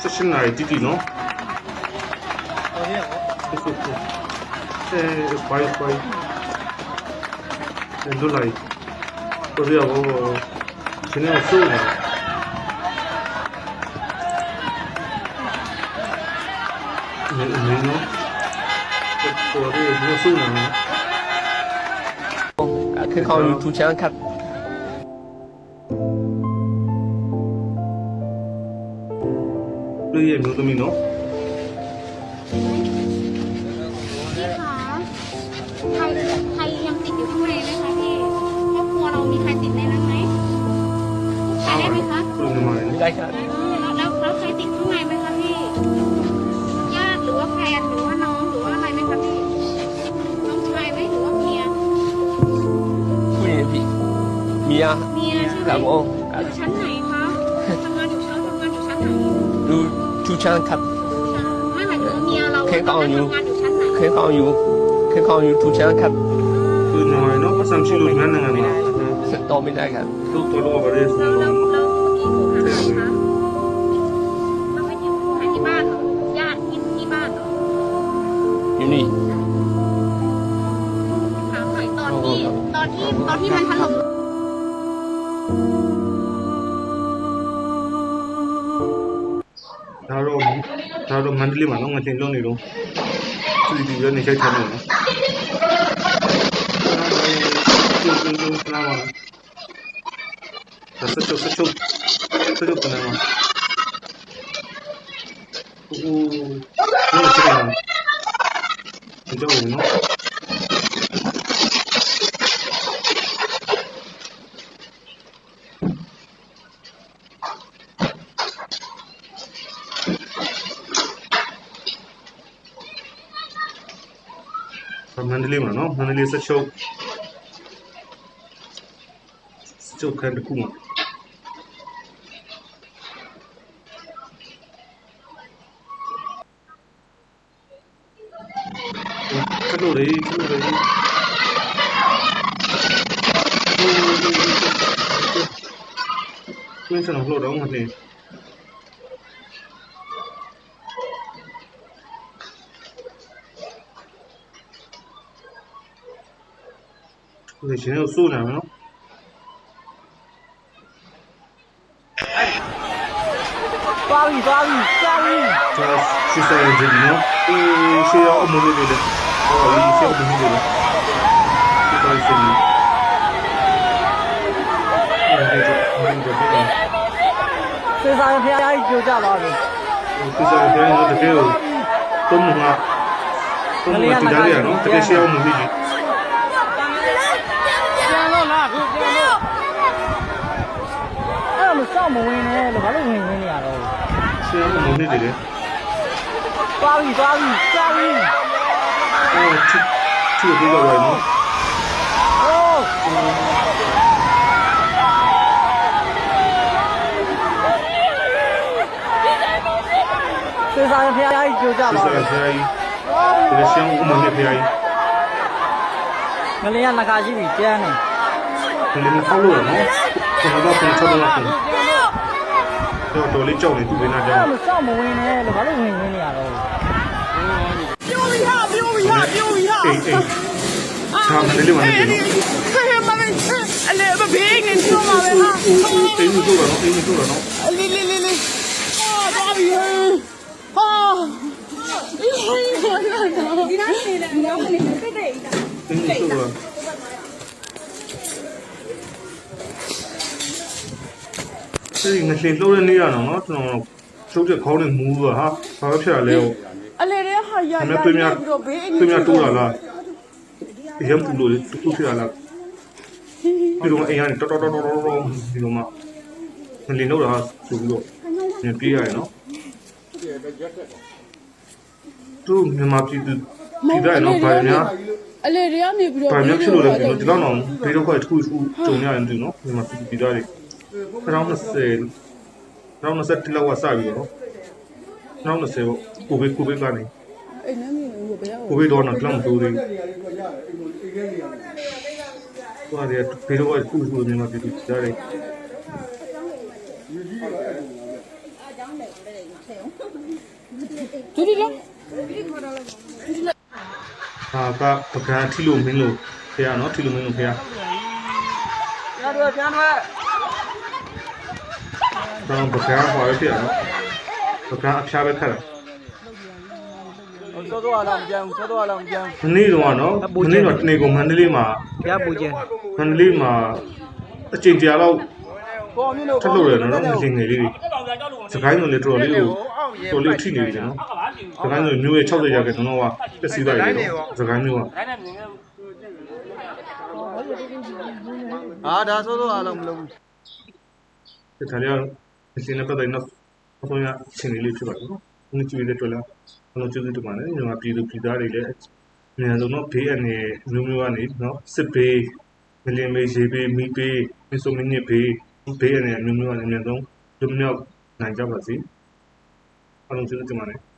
ဆက်ရှင်နိုင်တီတီနော် တော်ရပါ ဟုတ်ဟုတ်ဟုတ်အဲဘိုင်ဘိုင်အဲလိုလိုက်တော်ရဘောရှင်းနေဆိုးနေနေနေနော်တော်ရဘောဆိုးနေနော် คือเขาอยู่ทุกชั้นครับ เรื่อยๆนู้นก็มีนาพี่คะใครใครยังติดอยู่ข้างใไหมคะพี่ครอบครัวเรามีใครติดในนั้นไหมได้ไหมคะได้ครับแล้วแล้วใครติดข้างในไหมคะพี่ ญาติหรือว่าแฟนหรือว่าน้องหรือว่าอะไรไหมคะพี่ น้องชายไหมหรือว่าเมีย คุยพี่เมียเมีมคอชั้นไหนคะทำงานอยู่ชั้นทำงานอยู่ชั้นไหน ดู two channel ไม่หมายถึงว่าเมียเราเคยกองอยู่เคยกองอยู่ชั้นไหน can count you can count you two channel cup ปือหน่อยเนาะก็ซ้ำชื่อลูกนั่นนะครัโตไม่ได้ครับ ลูกตัวโลกก็เลยแล้วแล้วแล้วเมื่อกี้หนูหาใครคะเราไปที่หาที่บ้านเหรอญาติที่ที่บ้านเหรอยู่นี่ ဒါတော့ဒါတော့မန္တလေးမှာနော်ငတင်လုံးနေတော့သူဒီရနေခိုက်ထားတယ်နော်ကျုပ်ကျုပ်ကျုပ်လာပါဆက်ချုပ်ဆက်ချုပ်ဆက် မှာအိုးဘယ်လိုချင်လဲကြောက်ဘူးနော်မန္တလေးမှာနော်မန္တလေးဆက်ချုပ်ဆက်ချုပ်ခန်းတစ်ခုမှာခလို့လေခလို့လေကျင်းစံလို့တော့မသိ ဒီရှင်ကိုစိုးနေမှာနော်သွားပြီသွားပြီသွားပြီဒါရှိစရကြည့်နော်အေးရှေးအောင်မလို့လေဟောဒီရှေးအောင်မလို့လေဒီပေါ်ရှင်ဒီတော့ဒီတော့ဒီတော့စေစာဖျားကြီးကြိုကြပါပြီဒီစားပြန်တော့တကယ်ကိုတုံးမှာတုံးမှာတရားရနော်တကယ်ရှေးအောင်မလို့ကြီး ပြန်လို့လားခုပြန်လို့အဲ့လိုစောင့်မဝင်နဲ့လို့ဘာလို့ဝင်ဝင်နေရတော့ ရှေးအောင်မလို့နေတယ်သွားပြီသွားပြီသွားပြီအော်ချစ်ချစ်ပြီးတော့ရနော်โอ้စေစာဖျားကြီးကြိုကြဒီပါစားပြီဖျားကြီးတကယ်ရှေးအောင်မလို့ဖျားကြီးငလျင်ကငကာရှိပြီကျန်းနေဒီလိုမျိုးဖောက်လို့ရနော်ကျွန်တော်ကပြန်ချက်တော့ပြန် တော့တော်လေးကြောက်နေသူ့ဘေးနာကြောက်အဲ့လိုစောင့်မဝင်နဲ့လို့ဘာလို့ဝင်ဝင်နေရတော့ပြိုးပြီးဟာပြိုးပြီးဟာပြိုးပြီးဟာအေးအေးဒါမှလည်းလည်းမနေဘူးဟဲ့မမအလေဘဘေးငင်းချိုးမှာပဲဟာအေးမတို့တော့အေးမတို့တော့အလီလီလီလီဟာသွားပြီဟဲ့ဟာဒီဟိုင်းဟာလာတော့ဒီနားနေတယ်ငါမနေတက်တဲ့အေးမတို့တော့ ဒီငလှေလှုပ်တဲ့နေရတော့နော်ကျွန်တော်ချုပ်တဲ့ခေါင်းနဲ့မူးတော့ဟာဘာဖြစ်ရလဲဟိုအလေတဲ့ဟာရရမင်းတွေ့မြပြီးတော့ဘေးငင်းတွေ့မြတိုးလာလားရမ်းပူလို့တူဖြစ်ရလားဒီလိုအိမ်ကနေတော်တော်တော်တော်တော်ဒီလိုမှငလှေလှုပ်တာဆိုပြီးတော့ညပြေးရတယ်နော်သူမြန်မာပြည်သူပြည်သားနော်ဗာညာအလေတွေကနေပြီးတော့ဘာမျိုးဖြစ်လို့လဲကျွန်တော်ဒီလောက်တော့ဘေးတော့ခွက်တစ်ခုတစ်ခုကြုံရတယ်တူနော်ဒီမှာပြည်ပြည်သားတွေ 2020 2020လောက်ကစပြီးတော့2020ပေါ့ကိုဗစ်ကိုဗစ်ကနေအိမ်ထဲမှာဟိုဘယ်ရောက်ကိုဗစ်တော့တော့လောက်မတိုးသေးဘူးဟိုအရေဘေးတော့ခွက်တစ်ခုတစ်ခုမြန်မာပြည်ပြည်သားတွေဒူဒီလားဟာကပကံထီလို့မင်းလို့ဖေရနော်ထီလို့မင်းလို့ဖေရပြန်ထွက်ပြန်ထွက် တော့ပကံဟောရဖေရနော်ပကံအဖျားပဲခက်တာဟိုစောစောအလားမကြမ်းဘူးစောစောအလားမကြမ်းမနေ့တော့နော်မနေ့တော့တနေကုန်မန္တလေးမှာဘုရားပူခြင်းမန္တလေးမှာအချိန်ကြာတော့ပေါ်မြင့်လို့ထက်လို့ရနော်မချင်းငယ်လေးတွေစကိုင်းလုံးလေးတော်လေးကိုတော်လေးထိနေပြီနော်စကိုင်းလုံးမျိုးရဲ့60ရာခိုင်နှုန်းတော့ပစ္စည်းသားတွေနော်စကိုင်းမျိုးကဟာဒါစောစောအလားမလုပ်ဘူးဒီခါလေး ကအရှင်နဲ့ပတ်သက်တော့အဆုံးရအချိန်လေးဖြစ်ပါတယ်နော်။ဒီကျွေးလေးတွေ့လာဘလို့ကျေးဇူးတင်ပါတယ်။ညီမပြည်သူပြည်သားတွေလည်းအများဆုံးတော့ဘေးအနေမျိုးမျိုးကနေနော်စစ်ဘေးမလင်မေးရေဘေးမိဘေးမဆိုမင်းဘေးဘေးအနေမျိုးမျိုးကနေအများဆုံးလွတ်မြောက်နိုင်ကြပါစေ။အားလုံးကျေးဇူးတင်ပါတယ်။